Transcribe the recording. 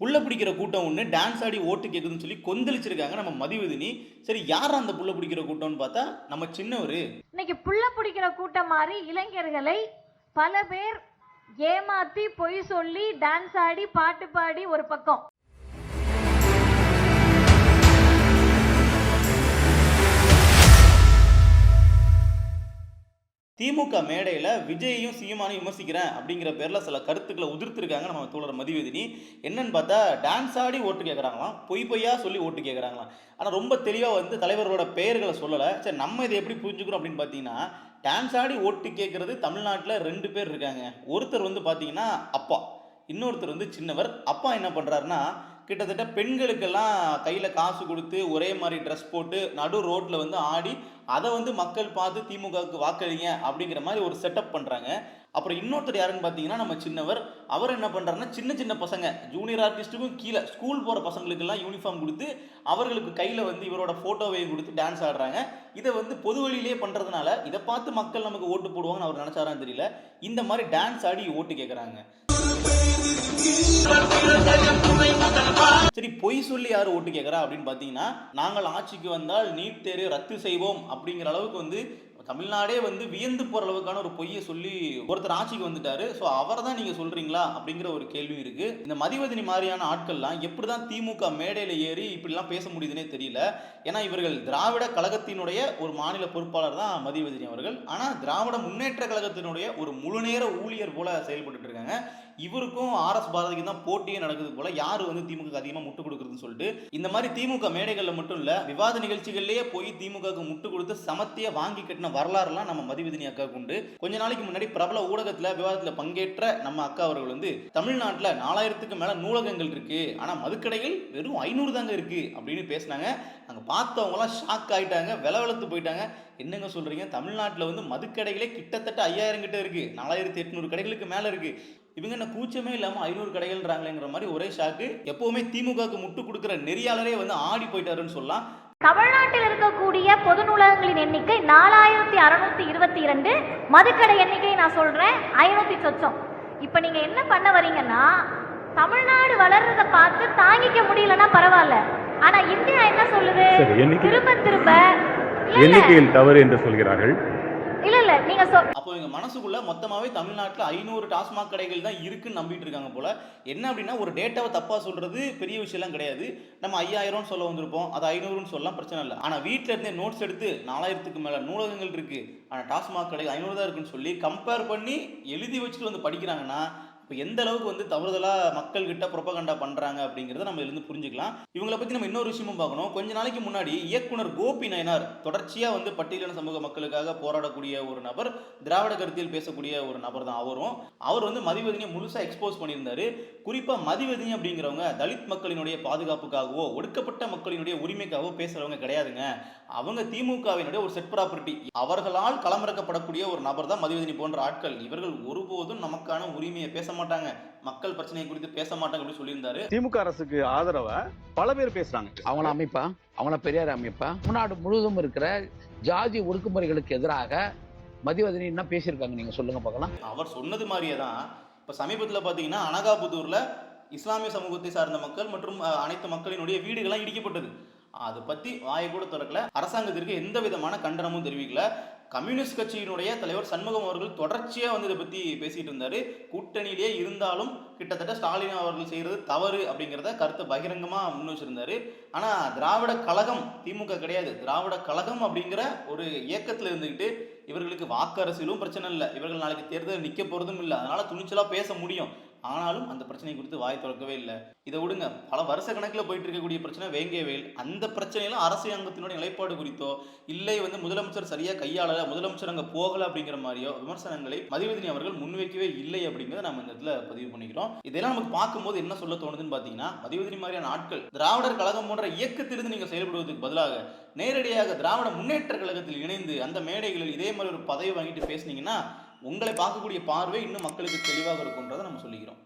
புள்ள பிடிக்கிற கூட்டம் ஒன்று டான்ஸ் ஆடி ஓட்டு கேட்குதுன்னு சொல்லி கொந்தளிச்சிருக்காங்க நம்ம மதிவதினி. சரி யார் அந்த புள்ள பிடிக்கிற கூட்டம்னு பார்த்தா நம்ம சின்னவர். இன்னைக்கு புள்ள பிடிக்கிற கூட்டம் மாதிரி இளைஞர்களை பல பேர் ஏமாத்தி பொய் சொல்லி டான்ஸ் ஆடி பாட்டு பாடி ஒரு பக்கம். திமுக மேடையில் விஜயையும் சீமானையும் விமர்சிக்கிறேன் அப்படிங்கிற பேரில் சில கருத்துக்களை உதிர்த்துருக்காங்க நம்ம தோழர் மதிவேதினி. என்னன்னு பார்த்தா டான்ஸ் ஆடி ஓட்டு கேட்குறாங்களாம் பொய் பொய்யா சொல்லி ஓட்டு கேட்குறாங்களாம் ஆனால் ரொம்ப தெளிவாக வந்து தலைவரோட பெயர்களை சொல்லலை. சரி நம்ம இதை எப்படி புரிஞ்சுக்கிறோம் அப்படின்னு பார்த்தீங்கன்னா டான்ஸ் ஆடி ஓட்டு கேட்குறது தமிழ்நாட்டில் ரெண்டு பேர் இருக்காங்க. ஒருத்தர் வந்து பார்த்தீங்கன்னா அப்பா. இன்னொருத்தர் வந்து சின்னவர். அப்பா என்ன பண்ணுறாருன்னா கிட்டத்தட்ட பெண்களுக்கெல்லாம் கையில் காசு கொடுத்து ஒரே மாதிரி ட்ரெஸ் போட்டு நடு ரோட்டில் வந்து ஆடி அதை வந்து மக்கள் பார்த்து திமுகவுக்கு வாக்களிங்க அப்படிங்கிற மாதிரி ஒரு செட்டப் பண்ணுறாங்க அப்புறம் இன்னொருத்தர் யாருன்னு பார்த்தீங்கன்னா நம்ம சின்னவர். அவர் என்ன பண்ணுறாருன்னா சின்ன சின்ன பசங்க. ஜூனியர் ஆர்டிஸ்ட்டுக்கும் கீழே ஸ்கூல் போகிற பசங்களுக்கெல்லாம் யூனிஃபார்ம் கொடுத்து அவர்களுக்கு கையில் வந்து இவரோட ஃபோட்டோவையும் கொடுத்து டான்ஸ் ஆடுறாங்க. இதை வந்து பொது வழியிலே பண்ணுறதுனால இதை பார்த்து மக்கள் நமக்கு ஓட்டு போடுவாங்கன்னு அவர் நினச்சாரான்னு தெரியல. இந்த மாதிரி டான்ஸ் ஆடி ஓட்டு கேட்குறாங்க சரி பொய் சொல்லி யார் ஓட்டு கேட்குறா அப்படின்னு பார்த்தீங்கன்னா நாங்கள் ஆட்சிக்கு வந்தால் நீட் தேர்வு ரத்து செய்வோம் அப்படிங்கிற அளவுக்கு வந்து தமிழ்நாடே வந்து வியந்து போகிற அளவுக்கான ஒரு பொய்யை சொல்லி ஒருத்தர் ஆட்சிக்கு வந்துட்டாரு. ஸோ அவரை தான் நீங்கள் சொல்கிறீங்களா அப்படிங்கிற ஒரு கேள்வி இருக்குது இந்த மதிவதனி மாதிரியான ஆட்கள்லாம் எப்படி தான் திமுக மேடையில் ஏறி இப்படிலாம் பேச முடியுதுன்னே தெரியல. ஏன்னா இவர்கள் திராவிட கழகத்தினுடைய ஒரு மாநில பொறுப்பாளர் தான் மதிவதனி அவர்கள். ஆனால் திராவிட முன்னேற்ற கழகத்தினுடைய ஒரு முழுநேர ஊழியர் போல செயல்பட்டு இருக்காங்க. இவருக்கும் ஆர்எஸ் பாரதிக்கு தான் போட்டியே நடக்குது போல. யார் வந்து திமுக அதிகமாக முட்டு கொடுக்குறதுன்னு சொல்லிட்டு. இந்த மாதிரி திமுக மேடைகளில் மட்டும் இல்லை விவாத நிகழ்ச்சிகள்லேயே போய் திமுகவுக்கு முட்டு கொடுத்து சமத்திய வாங்கி கட்டின வரலாறுலாம் நம்ம மதிவதினி அக்காவுக்கு உண்டு. கொஞ்ச நாளைக்கு முன்னாடி பிரபல ஊடகத்தில் விவாதத்தில் பங்கேற்ற நம்ம அக்கா அவர்கள் வந்து தமிழ்நாட்டில் நாலாயிரத்துக்கு மேலே நூலகங்கள் இருக்கு. ஆனால் மதுக்கடைகள் வெறும் ஐநூறு தாங்க இருக்கு. அப்படின்னு பேசினாங்க. அங்கே பார்த்தவங்களாம் ஷாக் ஆயிட்டாங்க வில போயிட்டாங்க. என்னங்க சொல்றீங்க? தமிழ்நாட்டில் வந்து மதுக்கடைகளே கிட்டத்தட்ட ஐயாயிரம் கிட்ட இருக்கு. நாலாயிரத்தி எட்நூறு கடைகளுக்கு மேலே இருக்கு. இவங்க என்ன கூச்சமே இல்லாமல் ஐநூறு கடைகள்ன்றாங்களேங்கிற மாதிரி ஒரே ஷாக்கு எப்போவுமே திமுகவுக்கு முட்டு கொடுக்குற நெறியாளரே வந்து ஆடி போயிட்டாருன்னு சொல்லலாம். தமிழ்நாட்டில் இருக்கக்கூடிய பொது நூலகங்களின் எண்ணிக்கை நாலாயிரத்தி அறுநூத்தி இருபத்தி இரண்டு மதுக்கடை எண்ணிக்கை நான் சொல்றேன் ஐநூத்தி சொச்சம். இப்ப நீங்க என்ன பண்ண வரீங்கன்னா தமிழ்நாடு வளர்றத பார்த்து தாங்கிக்க முடியலன்னா பரவாயில்ல. ஆனா இந்தியா என்ன சொல்லுது? திரும்ப திரும்ப எண்ணிக்கையில் தவறு என்று சொல்கிறார்கள். இல்ல இல்ல நீங்க இவங்க மனசுக்குள்ள மொத்தமாவே தமிழ்நாட்டில் ஐநூறு டாஸ்மாக் கடைகள் தான் இருக்குன்னு நம்பிட்டு இருக்காங்க போல. என்ன அப்படின்னா ஒரு டேட்டாவை தப்பா சொல்றது பெரிய விஷயம்லாம் கிடையாது. நம்ம ஐயாயிரம்னு சொல்ல வந்திருப்போம். அது ஐநூறுன்னு சொல்லலாம் பிரச்சனை இல்லை. ஆனா வீட்டில் இருந்தே நோட்ஸ் எடுத்து நாலாயிரத்துக்கு மேல நூலகங்கள் இருக்கு. ஆனால் டாஸ்மாக் கடை ஐநூறு தான் இருக்குன்னு சொல்லி கம்பேர் பண்ணி எழுதி வச்சுட்டு வந்து படிக்கிறாங்கன்னா இப்போ எந்த அளவுக்கு வந்து தவறுதலாக மக்கள்கிட்ட புரப்பகண்டா பண்ணுறாங்க அப்படிங்கிறத நம்ம இருந்து புரிஞ்சுக்கலாம். இவங்களை பற்றி நம்ம இன்னொரு விஷயமும் பார்க்கணும். கொஞ்ச நாளைக்கு முன்னாடி இயக்குனர் கோபி நயனார் தொடர்ச்சியாக வந்து பட்டியலின சமூக மக்களுக்காக போராடக்கூடிய ஒரு நபர் திராவிட கருத்தியில் பேசக்கூடிய ஒரு நபர் தான் அவரும். அவர் வந்து மதிவதனியை முழுசாக எக்ஸ்போஸ் பண்ணியிருந்தாரு. குறிப்பாக மதிவதனி அப்படிங்கிறவங்க தலித் மக்களினுடைய பாதுகாப்புக்காகவோ ஒடுக்கப்பட்ட மக்களினுடைய உரிமைக்காகவோ பேசுகிறவங்க கிடையாதுங்க. அவங்க திமுகவினுடைய ஒரு செட் ப்ராப்பர்ட்டி அவர்களால் களமிறக்கப்படக்கூடிய ஒரு நபர் தான் மதிவதனி போன்ற ஆட்கள். இவர்கள் ஒருபோதும் நமக்கான உரிமையை பேச மாட்டாங்க. மக்கள் பிரச்சனை குறித்து பேச மாட்டாங்க அப்படின்னு சொல்லியிருந்தாரு. திமுக அரசுக்கு ஆதரவா பல பேர் பேசுறாங்க. அவங்கள அமைப்பா? அவங்கள பெரியார் அமைப்பா? தமிழ்நாடு முழுவதும் இருக்கிற ஜாதி ஒடுக்குமுறைகளுக்கு எதிராக மதிவதனி என்ன பேசியிருக்காங்க நீங்க சொல்லுங்க பார்க்கலாம். அவர் சொன்னது மாதிரியே தான் இப்போ சமீபத்தில் பார்த்தீங்கன்னா அனகாபுத்தூரில் இஸ்லாமிய சமூகத்தை சார்ந்த மக்கள் மற்றும் அனைத்து மக்களினுடைய வீடுகள்லாம் இடிக்கப்பட்டது. அதை பற்றி வாயை கூட திறக்கல. அரசாங்கத்திற்கு எந்த விதமான கண்டனமும் தெரிவிக்கல. கம்யூனிஸ்ட் கட்சியினுடைய தலைவர் சண்முகம் அவர்கள் தொடர்ச்சியாக வந்து இதை பற்றி பேசிட்டு இருந்தார். கூட்டணியிலே இருந்தாலும் கிட்டத்தட்ட ஸ்டாலின் அவர்கள் செய்கிறது தவறு அப்படிங்கிறத கருத்தை பகிரங்கமாக முன் வச்சிருந்தாரு. ஆனால் திராவிட கழகம் திமுக கிடையாது. திராவிட கழகம் அப்படிங்கிற ஒரு இயக்கத்தில் இருந்துக்கிட்டு இவர்களுக்கு வாக்கு அரசியலும் பிரச்சனை இல்லை. இவர்கள் நாளைக்கு தேர்தல் நிற்க போகிறதும் இல்லை. அதனால துணிச்சலாக பேச முடியும். ஆனாலும் அந்த பிரச்சனை குறித்து வாய் திறக்கவே இல்லை. இதை விடுங்க. பல வருஷ கணக்கில் போயிட்டு இருக்கக்கூடிய பிரச்சனை வேங்கவேல். அந்த பிரச்சனையில அரசாங்கத்தினுடைய நிலைப்பாடு குறித்தோ இல்லை வந்து முதலமைச்சர் சரியாக கையாளல முதலமைச்சர் அங்கே போகல அப்படிங்கிற மாதிரியோ விமர்சனங்களை மதிவதினி அவர்கள் முன்வைக்கவே இல்லை அப்படிங்கிறத நம்ம இந்த இடத்துல பதிவு பண்ணிக்கிறோம். இதெல்லாம் நமக்கு பார்க்கும்போது என்ன சொல்ல தோணுதுன்னு பார்த்தீங்கன்னா மதிவதினி மாதிரியான ஆட்கள் திராவிடர் கழகம் போன்ற இயக்கத்திலிருந்து நீங்கள் செயல்படுவதற்கு பதிலாக நேரடியாக திராவிட முன்னேற்ற கழகத்தில் இணைந்து அந்த மேடைகளில் இதே மாதிரி ஒரு பதவி வாங்கிட்டு பேசுனீங்கன்னா உங்களை பார்க்கக்கூடிய பார்வை இன்னும் மக்களுக்கு தெளிவாக இருக்கும்ன்றதை நம்ம சொல்லிக்கிறோம்.